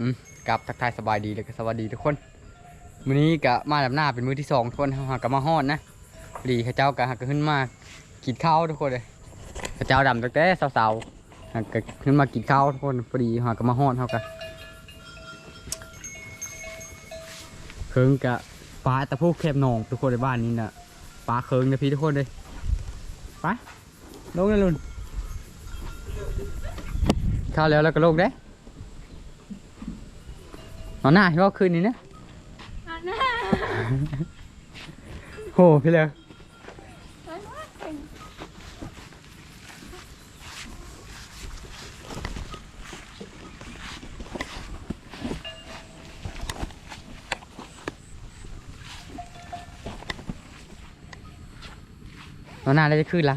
อืมกับทักทายสบายดีเลยก็สวัสดีทุกคนมื้อนี้ก็มาดับหน้าเป็นมื้อที่สองทุกคนเฮาหากมาฮอดนะพอดีข้าเจ้าก็หาก็ขึ้นมากินข้าวทุกคนเลยข้าเจ้าดำตั้งแต่สาวๆหากขึ้นมากินข้าวทุกคนพอดีหาก็มาฮอดเฮาก็เคิงกะปลาตะพูแคบหนองทุกคนในบ้านนี้นะปลาเคิงนะพี่ทุกคนเลยไปลงเลยลุนข้าวแล้วแล้วก็ลงเด้ นอนหน้าเห็นว่าคืนนี้นะอันน่ะโหพี่เลยนอนหน้าได้จะคืนละ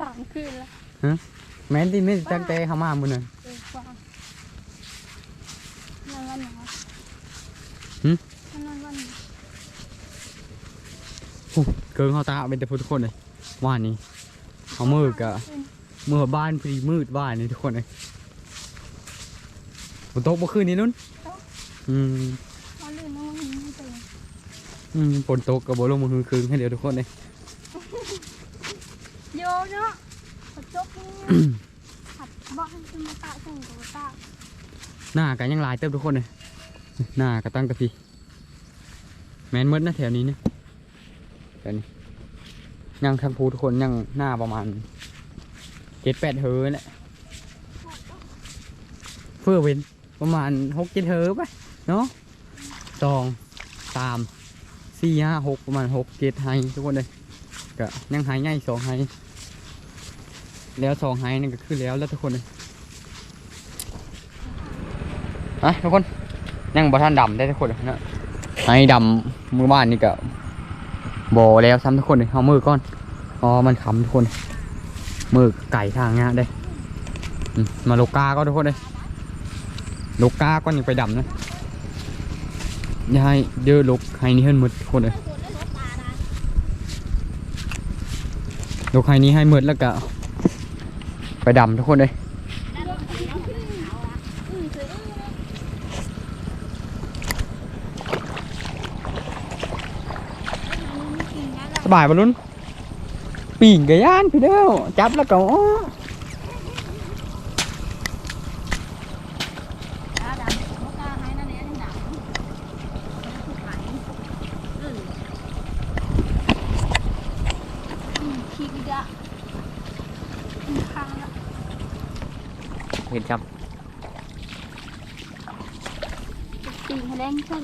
สามคืนแล้วแม้นที่ไม่ตั้งแต่เขามาบุญเลย เออฟังนอนวันไหนวะ หึ นอนวันไหน โอ้ เกิงเขาตาเป็นแต่พูดทุกคนเลยว่านี้เขามืดกะคืนเมื่อบ้านพอดีมืดบ้านนี่ทุกคนเลยฝนตกเมื่อคืนนี้นุ่นอืมนอนลื่นนอนวันนี้ไม่ตื่นอืมฝนตกกับบลงมาคืนคืนให้เดี๋ยวทุกคนเลยโยเนาะกระจกนี่หัดบ้านจะมาตาส่งตัวตาหน้ากันยังหลายเติมทุกคนเลย หน้าก็ตั้งกระพีแมนมืดนะแถวนี้เนี่ยแถวนี้ยังทั้งภูทุกคนยังหน้าประมาณเจ็ดแปดเฮอแหละเฟื่อเว้นประมาณหกเจ็ดเฮอไปเนาะสองสามสี่ห้าหกประมาณหกเจ็ดไฮทุกคนเลยก็ยังไฮง่ายสองไฮแล้วสองไฮนั่นก็คือแล้วแล้วทุกคนเลยอะทุกคน ยังบ่ทันดำได้ทุกคนนะไอ้ดำมือบ้านนี่ก็บ่แล้วซ้ำทุกคนเลยเอามือก่อนอ๋อมันขำทุกคนมือไก่ทางเนี้ยได้มาโลกาก็ทุกคนเลยโลกาก็ยังไปดำนะยาให้เยอะลกให้นี่ให้หมดทุกคนเลยลกให้นี้ให้หมดแล้วก็ไปดำทุกคนเลย สบายบอลลุนปีงกระยานพี่เด้อจับแล้วก็อ้อ ขี้กระดาข้างละ เห็นครับ ตีนแดงขึ้น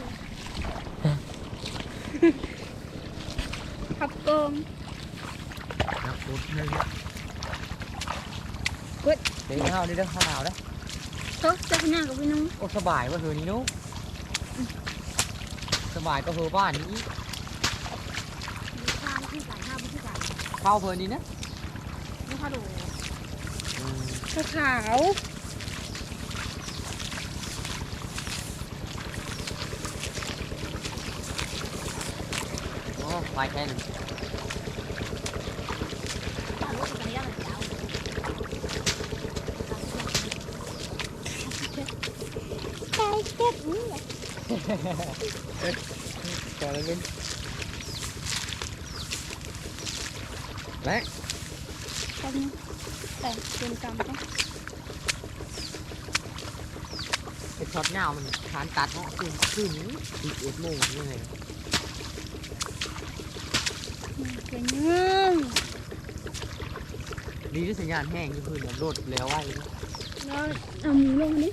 ขับโกง เดี๋ยวข้าวนี่เด้อข้าวหนาวเด้อ โต๊ะจะหน้า กับพี่น้องโอ้สบายว่าเธอนี่นู้สบายก็เธอบ้านนี้ข้าวที่ใส่ข้าวที่ใส่เข้าเพลินนี้นะไม่ข้าวดูอืมข้าวขาวโอ้ไฟแค่นึง ไก่เก็บนี่แหละต่อเลยลุนและกันแต่เป็นกรรมนะไอ้ช็อตเงามันทานตัดเนาะคืนคืนนี้อีกเอ็ดโมงยังไงเป็นเงื่อนดีที่สัญญาณแห้งที่พื้นเนี่ยโดดแล้วไว้นะแล้วเอาหมูลงมาดิ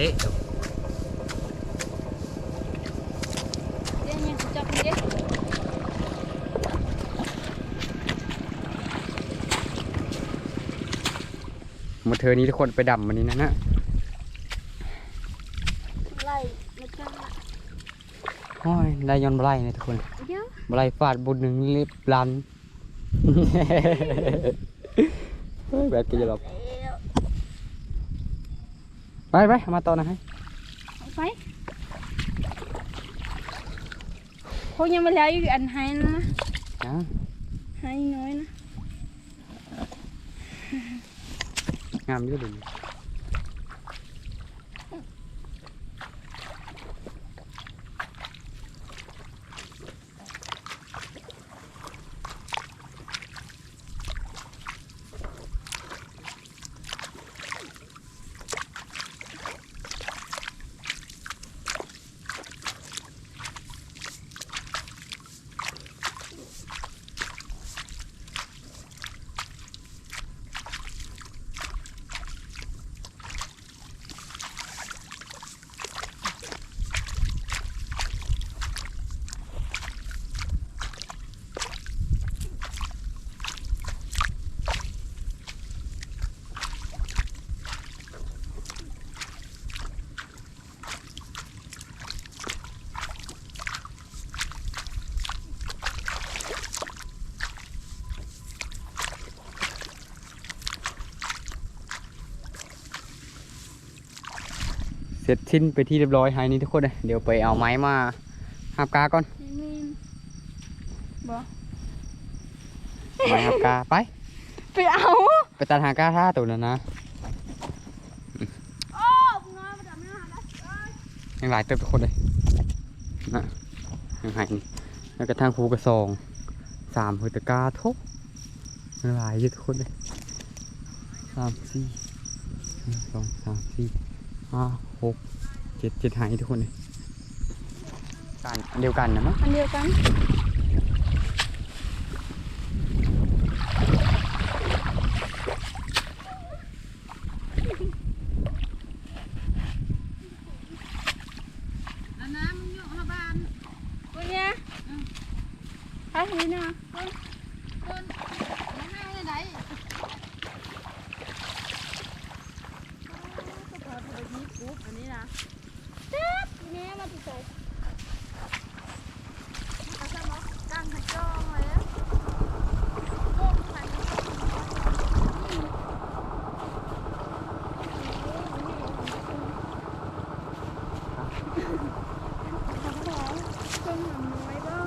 ดี๋ยวยังจับเด็กมาเธอนี้ทุกคนไปดำมันนี้นะนะไล่ไม่กล้าโอ้ยได้ย้อนบไลนะทุกคนเดี๋ยวบไลฟาดบุญหนึ่งเล็บลันเฮ้ยแบบกินจะหลบ ไปไปเอามาต่อนะให้เอาไปพวกยังไม่แล้วอยู่อันไฮนะ นะ ไฮน้อยนะ งามเยอะเลย เส ร็จสิ้นไปที่เรียบร้อยไฮนี้ทุกคนเลยเดี๋ยวไปเอาไม้มาหับกาก่อนแม่นบ่ไม้หับกาไป ไปเอาไปตัดหากาท่าตัวนั้นนะโอ้น้อยมาจับไม่หาได้ยังหลายเติบทุกคนเลยนะยังไงนี่แล้วก็ทางภูกระซองสามหัวตะกาทุกยังหลายเยอะทุกคนเลยสามสี่หนึ่งสองสามสี่ ห้าหกเจ็ดเจ็ดหายทุกคนเลยกันอันเดียวกันนะมั้ง อันเดียวกัน อันน้ำมึงอยู่ห้าบ้าน ตัวเนี้ยถ้าทีนี้นะ คนไม่ให้เลยไหนก็พอเธอยิบปุ๊บอันนี้นะ ทีนี้มาติดใจ เขาจะบอกตั้งให้จองเลยอะจองใส่ ต้นหอมน้อยบ้า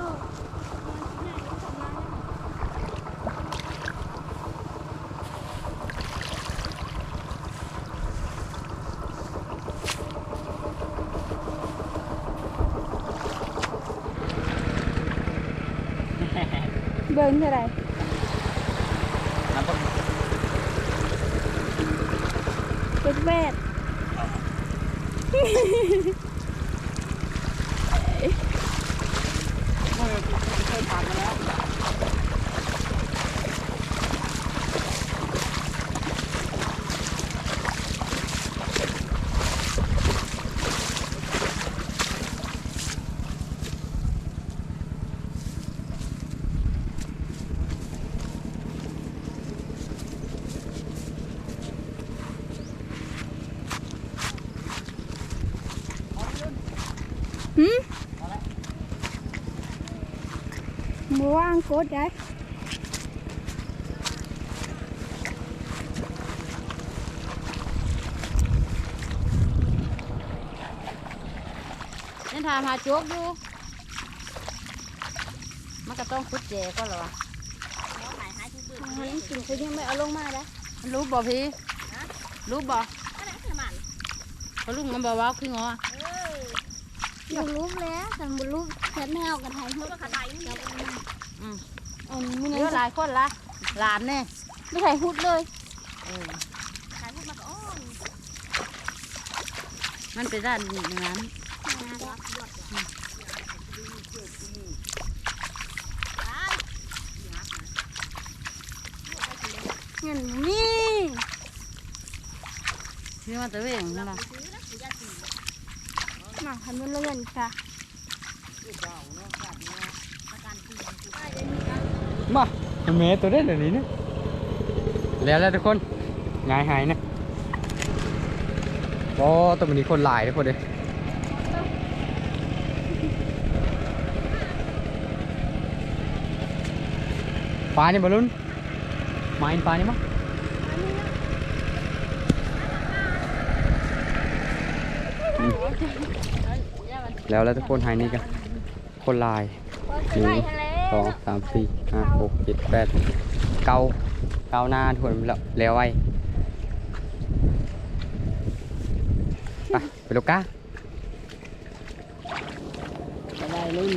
เบิ้งเท่าไหรน้ำต้มเป็นแวดหืม มือว่างโคตรได้นี่ถามหาโจ๊กอยู่มันก็ต้องคุดเจก็เหรอวะมันกินเขายังไม่เอาลงมาได้มันรู้บ่พี่รู้บ่เขาลุงมันบอกว่าคืองอบุรูปแล้วแต่บุรูปเช็ดแมวกับไทยเขากระไทยอืม อันนี้ไม่เยอะหได้ลายคนละหลานเนี่ยไม่ใส่พุดเลยเออมันเป็นด้านนั้นเงินนี่นี่มันตะเวงนั่นล่ะเหมาคันมันเลื่อนจ้ะ มาเมย์ตัวได้เดี๋ยวนี้นะแล้วแล้วทุกคนงายหายนะโอ้ตัวมันนี้คนหลายทุกคนเลยปลานี่บอลลุนมาอินปลานี่มั้งแล้วแล้วทุกคนหายนี่กันคนหลายหนึ่งส องสามสี่ห้าหกเจ็ดแปดเก้าเก้าหน้าทวนแล้วแล้วไว้ไปไปลูกก้าไปได้ลุย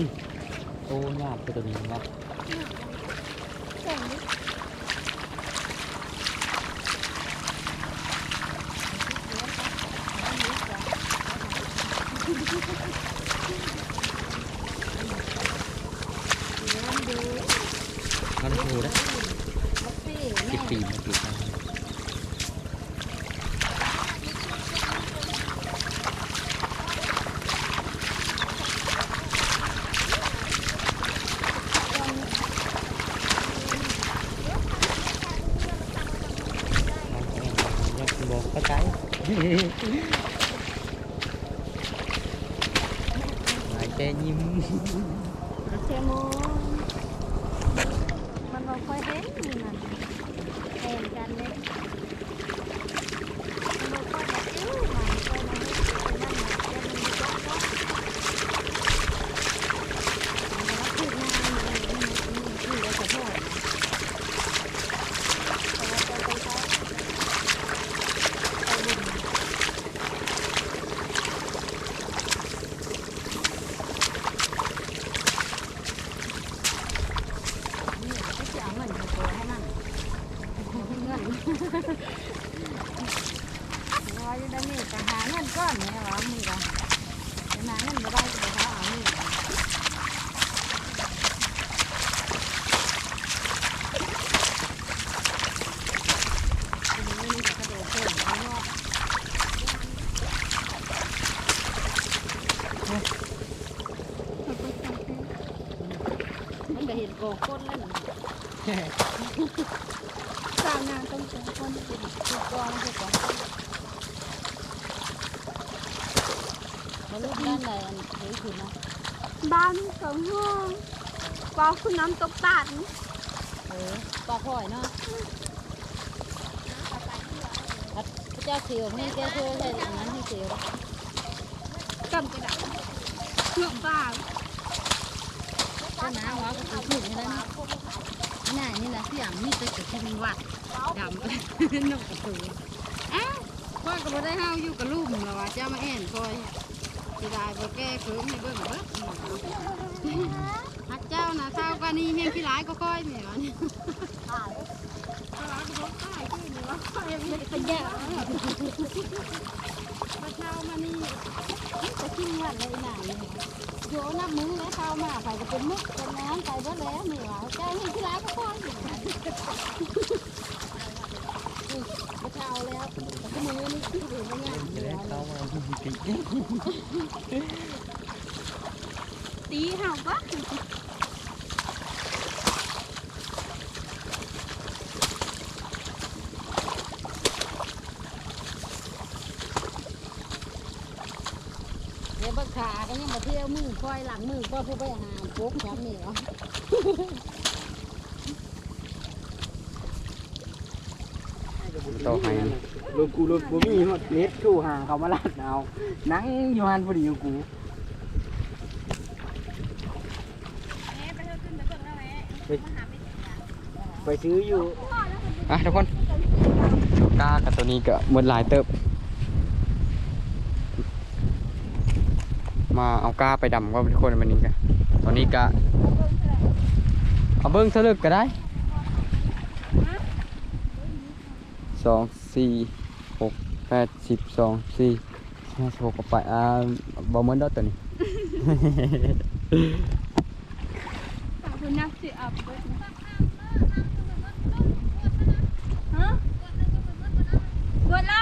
โอ้ยากตัวนี้นะ แข่งดิ มันถูนะสิบปีมันปีกันบอกเข้าใจหายใจยิ้ม เชโมมันบอกค่อยเห็นนี่มันแข่งกันเลยมันบอกค่อยแบบจิ้วมันค่อยมาให้กินนั่นน่ะเดี๋ยวมันจะต้องต้องมันรับผิดงานมันมันมันมันขอโทษแต่ว่าจะไปใช้ไปบุญ จะเอาเงินมาโปรให้มันเงินว่าจะได้มีปัญหาเงินก้อนเนี่ยว่ามีก็ปัญหาเงินไม่ได้ก็ไปหาเอามีก็ ทีนี้นี่จะกระโดดเพิ่มไปเนาะมันก็ เห็นโกก้นแล้วนะสามนางต้องเป็นคนถูกกองถูกกองมาลูกด้านไหนอันนี้คือนะบ้านสองห้องปอคุณน้ำตกตาดเออปลาข่อยเนาะพระเจ้าเขียวไม่แก้เชื่อใช่อันนั้นที่เขียวกำกระดาษเชื่อมบ้าใช่ไหมวะก็คือถูกนี่นะนี่นี่แหละที่อย่างนี้จะจะกินวัดดำก็นกกระตืออ้าวพ่อก็บ่ได้เฮาอยู่กับลูกเหรอวะเจ้ามาแอนคอยจะได้บ่แก้เขิมให้เบิ่งเบิ่งฮักเจ้านะเท่ากันนี่เฮียงพี่หลายก็ค่อยนี่วะนี่เป็นแย่พระเจ้ามานี่จะกินวัดเลยหน่าย โยนับมือแล้วเข้ามาไปก็เป็นมึกเป็นน้ำไปเบิดแล้วนี่วะเจ้าเฮียงพี่หลายก็ค่อยนี่พระเจ้าแล้วแต่ก็มือนี่ที่อยู่ไม่ง่ายเลยตีเห่าปะ เดี๋ยวบักขาก็ยังมาเที่ยวมือ คอยหลังมือก็ผู้ไปหาปุ๊บครับนี่วะต่อให้รถกูรถกูมีหมดเน็ตกูหาเขามาลาดเอานั่งอยู่หันพอดีกับกูไปไปซื้ออยู่อะทุกคนกากับตัวนี้ก็หมดหลายเติบ มาเอากาไปดำก็ทุกคนมันนี้กันตอนนี้กะเอาเบิ้งสลึกก็ได้สองสี่หกแปดสิบสองสี่ห้าสิบหกก็ไปอ่าบ่เมือนดอตัวนี้ ฝากคุณนักสิอับเบิดนะฮะเบิดละ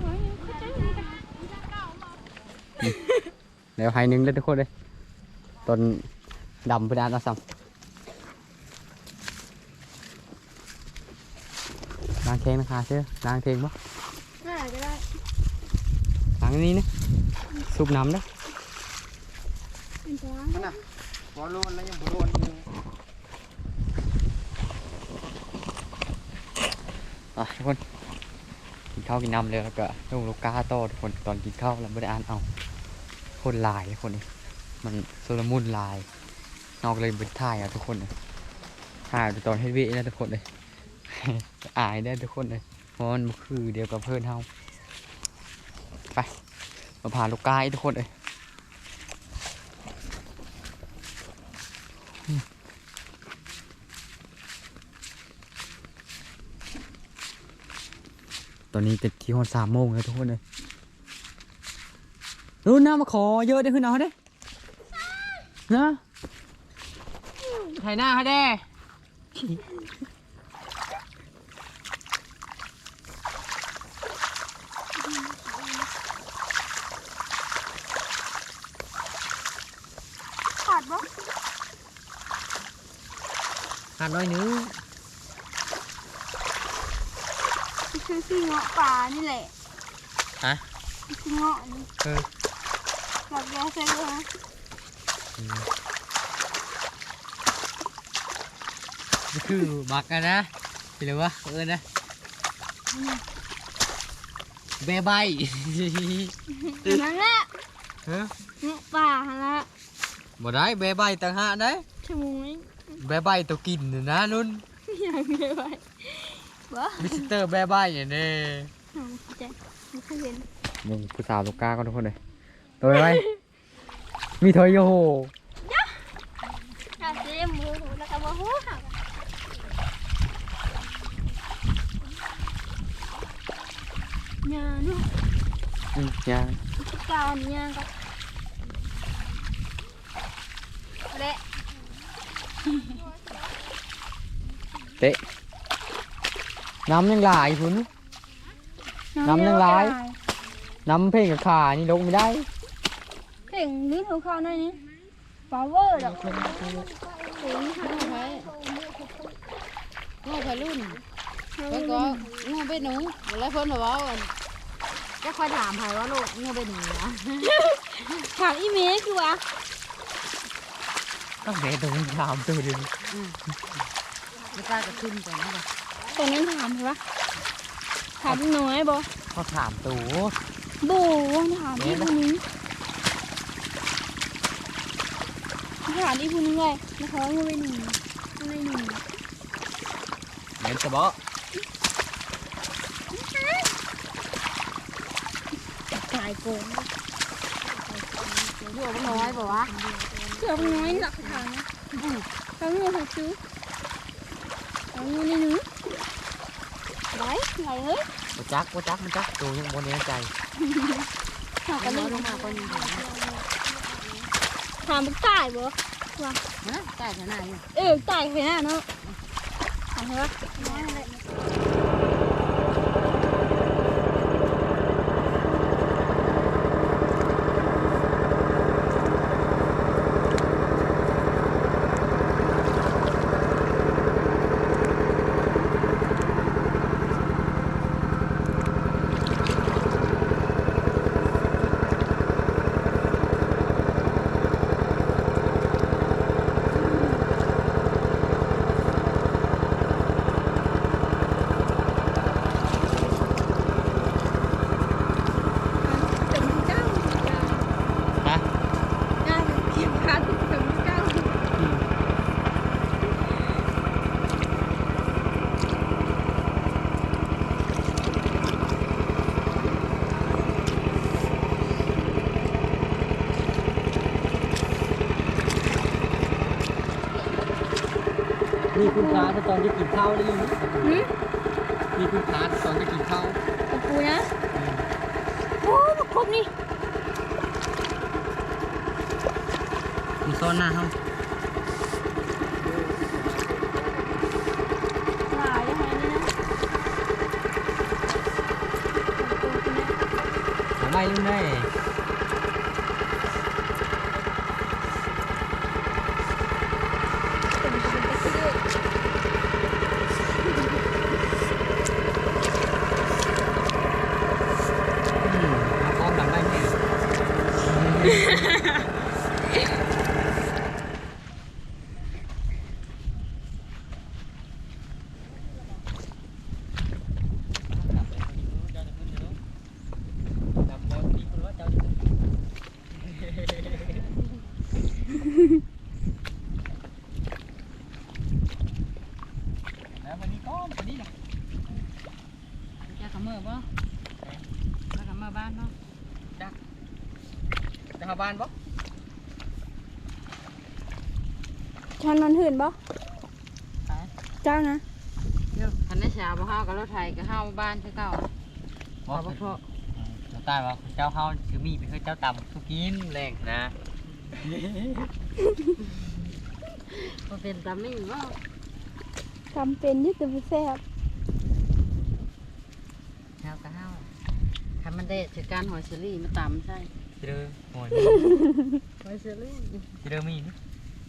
โอ้ยเข้าใจดีกัน นี่ แล้วให้หนึ่งเลยทุกคนเลยต้นดำเพื่อนเอาซ้ำล้างเทงนะคะเชื่อล้างเทงปะน่าจะได้ล้างอันนี้นะซุปน้ำนะเป็นจ้านั่นน่ะบ่โลนแล้วยังบ่โลนอยู่อะทุกคนกินข้าวกินน้ำเลยแล้วก็ลงลูกกาโต้ทุกคนตอนกินข้าวเราไม่ได้อ่านเอา คนลายทุกคนนี่มันโซลมุนลาย นอกเลยเป็นท่ายอะทุกคนเลยถ่ายตอนเฮวีนะทุกคนเลยอายได้ทุกคนเลยเพราะมันคือเดียวกับเพื่อนเฮาไปมาผ่านลูกกาอีกทุกคนเลยตอนนี้จะที่ห้องสามโมงแล้วทุกคนเลย รู้นะมาขอเยอะได้ขึ้นเอาได้นะถ่ายหน้าให้ได้ขาดบ่หันน้อยนึงคือคือเงาะป่านี่แหละฮะคือเงาะนี่เออ หลับยาใส่เลยนี่คือมักกันนะเห็นหรือวะเออนะเบใบนั่นแหละเฮ้ยเงาะป่าหั่นละบ่ได้เบใบต่างหากได้ชั่วโมงนี้เบใบตัวกินน่ะนะนุ่นอยากเลยไปบ่มิสเตอร์เบใบอย่างนี้หาใจไม่เคยเห็นมึงผู้สาวลูกกาก็ทุกคนเลย ตัวอะไรมีเธอโยโหอาจจะเอ็มมือแล้วก็มาหูหักยาเนาะอืมยังการยาก็เละเตะน้ำยังหลายคุณน้ำยังหลายน้ำเพลงกับขานี่ลงไม่ได้ เพ่งลิ้นของเขาหน่อยนี่ปาวเวอร์ดอกเพ่งค่ะงูไผ่งูไผ่รุ่นแล้วก็งูเป็นหนูแล้วเพิ่นบอกว่าก็ค่อยถามไผ่ว่าลูกงูเป็นหนูนะถามอีเมลคือวะต้องเดตัวนี้ถามตัวเดียวไม่กล้าจะขึ้นก่อนนะตรงนั้นถามใช่ปะถามน้อยบ่เขาถามตัวบูถามอีผู้นี้ ถามอีผู้นี้เลยนะคะว่างูเป็นหนึ่งงูเป็นหนึ่งเหม็นสะบอตายโกงอยู่เป็นน้อยป่าวะเกือบน้อยหลักฐานนะเอางูหักซื้อเอางูนี่หนึ่งไรไหนเอ้ยบ่จักบ่จักมันจักตัวยังบนแน่ใจถามกักันนลเลยงลงมาคนนึงถามมันตายบ่ ฮะใต้ขนาดนี้เออตายไปน่ะเนาะถามใช่ปะ เป็นเจ้า ฮะ ได้เขียนคันเป็นเจ้า มีคุณค้าถ้าตอนจะกินข้าวได้ยินหืมมีคุณค้าถ้าตอนจะกินข้าวตะปูนะโอ้มาครบนี่มีซ้อนหน้าเฮาหลายยังไงนี่นะทำไมลุงได้ แล้ววันนี้ก็วันนี้นะ จะขมือบ่จะขมือบ้านเนาะ จะหา บ้านปะฉันนอนหื่นบ่เจ้านะเดี๋ยวคันได้ชาบ่เฮากับรถไถก็เฮาบ้านคือเก่าบขออกบ่พอเราใต้ว่าเจ้าเขาชื่อมีเป็นเจ้าต่ำทุกินแรงนะบ่เป็นตามีบ่ทำเป็นอยึดตัวแซ่บเฮาก็เฮาคันมันได้จากการหอยเชอรี่มาตำใช่ จิเดอโอ้ยหอยเชอรี่จิเดอมีนี่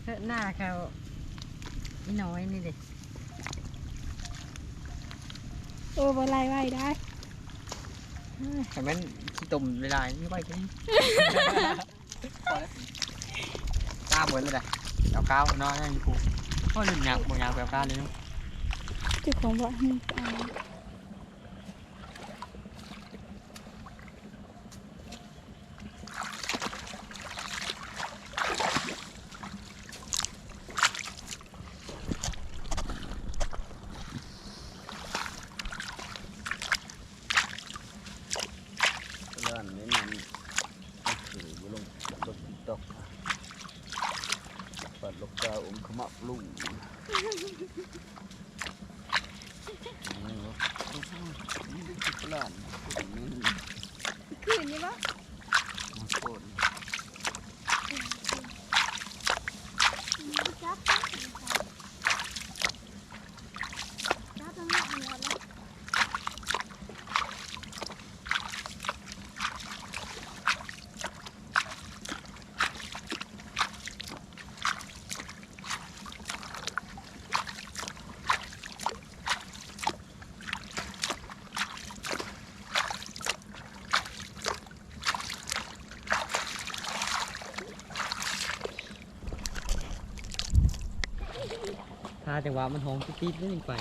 เฮ้ยหน้าเขาอีน้อยนี่เด็โอ้บอลายไว้ได้เห็นมันขี้ตุ่มเวลานี่ไว้กันตาเหมือนเลยนะเอาก้าวน้อยนี่กูก็หนึ่งหนักบางอย่างแบบก้าวเลยเนาะ เจ้าของว่ามึงเอาเลื่อนนี่มันถืออยู่ลงรถติ๊กต็อกปัดลูกกาอม ขมับลุงนี่วะนี่เป็นกล้านนี่ คืนนี้ปะ มาโคตร จับจับตรงนี้เอาแล้ว ถ้า จังหวะมันหอมติดๆนิดนึงไป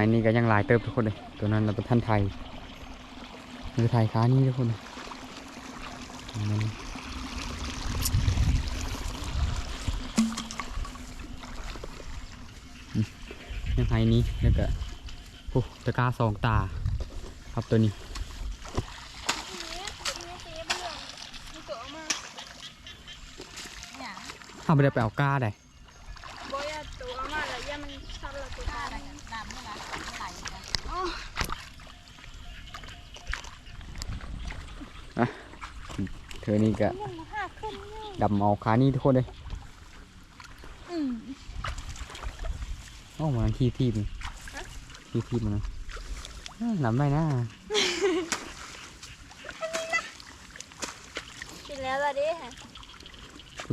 อันนี้ก็ยังลายเติบทุกคนเลยตัวนั้นเราเป็นท่านไทยคือไทยค้านี่ทุกคนเลยมันยังไทยนี้แล้วก็โอ้ตะกาสองตา ครับตัวนี้เนี่ยถ้าไม่ได้ไปเอาก้าได้ บอยาตัวมาแล้วยามันซับละตัว ถ้า ตา อะไรกันตามนี่ล่ะไหลกัน เธ อนี่ก็ยังมาห้าขึ้นเนี่ยดำเอาขานี่ทุกคนเลยอืมโอ้มันขี้ทีบนี่ขี้ทีบมันนะอ้าวหนำไม่นะกินแล้วละดิฮะ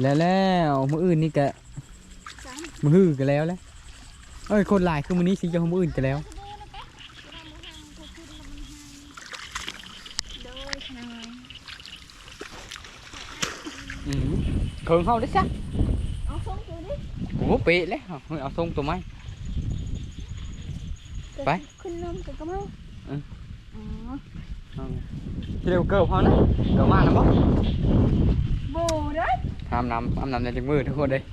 แล้วแล้วมืออื่นนี่ก็สามมือฮือกันแล้วแหล้วเอ้ยคนหลายคือมือนี้สิจะของมืออื่นกันแล้ว โดยขนาด อืม เคิงเขาได้ซะเอาส่งตัวดิโอ้โหเป๊ะแล้วเฮ้ยเอาทรงตัวไม้ไป ขึ้นนมกับกระเมาอ๋อที่เร็วเกิร์เขานะเกิร์มาแล้วบ่โบเด้ออาบน้ำอาบน้ำในจังมือทุกคนเลย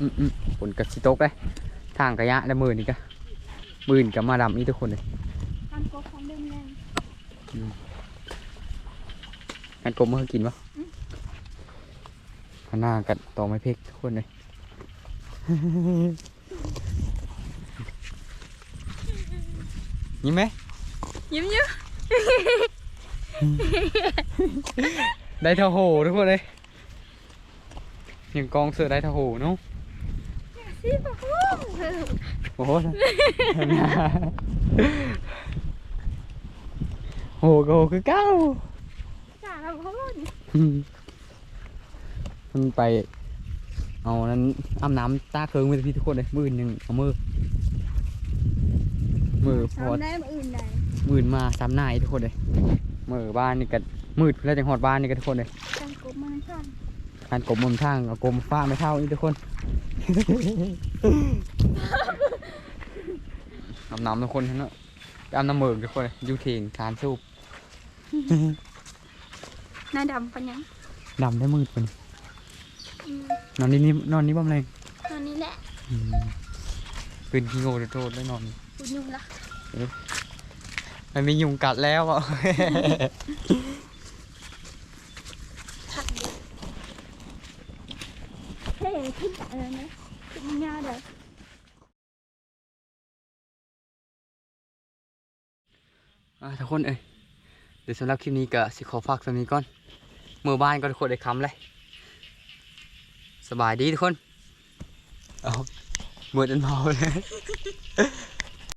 อืมอืมฝนกับสิตกเลยทางกระยะและมือนี่ก็มือนี่ก็มาดำนี่ทุกคนเลยทานกบของเดิมแน่ งั้นกบมาให้กินปะข้างหน้ากัดต่อไม้เพกทุกคนเลยยิ้มไหมยิ้มยิ้มได้เท่าโหทุกคนเลยยังกองเสือได้เท่าโหเนาะสิปะฮู้โอ้โห โหโหคือเก้าจ้าเราเขาบ่นมันไป เอานั้นอาบน้ำตาเคืองไปพี่ทุกคนเลยมือหนึ่งเอามือ มือพอทำได้มาอื่นได้มือมาซ้ำหน้าอีกทุกคนเลยมือบ้านนี่ก็มืดแล้วจังหอดบ้านนี่ก็ทุกคนเลยทานกบมาท่านการกบมุมทางเอากลมฟ้าไม่เท่าอีกทุกคนอาบน้ำทุกคนเนาะไปอาบน้ำเมืองทุกคนเลยอยูเทงทานสูบ นายดำปัญญังดำได้มืดเป็นอืมนอนนี่นี่นอนนี่บ้างเลยตอนนี้แหละปืนขี้โง่โทษได้นอนคุณยุ่งละมันมียุงกัดแล้วอะขัดเดียวเฮ้ยขึ้นอะไรนะขึ้นยาเด้ออะทุกคนเอ้ย เดี๋ยวสำหรับคลิปนี้ก็สิขอฝากสำนี้ก่อนเมื่อบ้านก็ทุกคนได้คำเลยสบายดีทุกคนเอาเมื่อจนพอเลย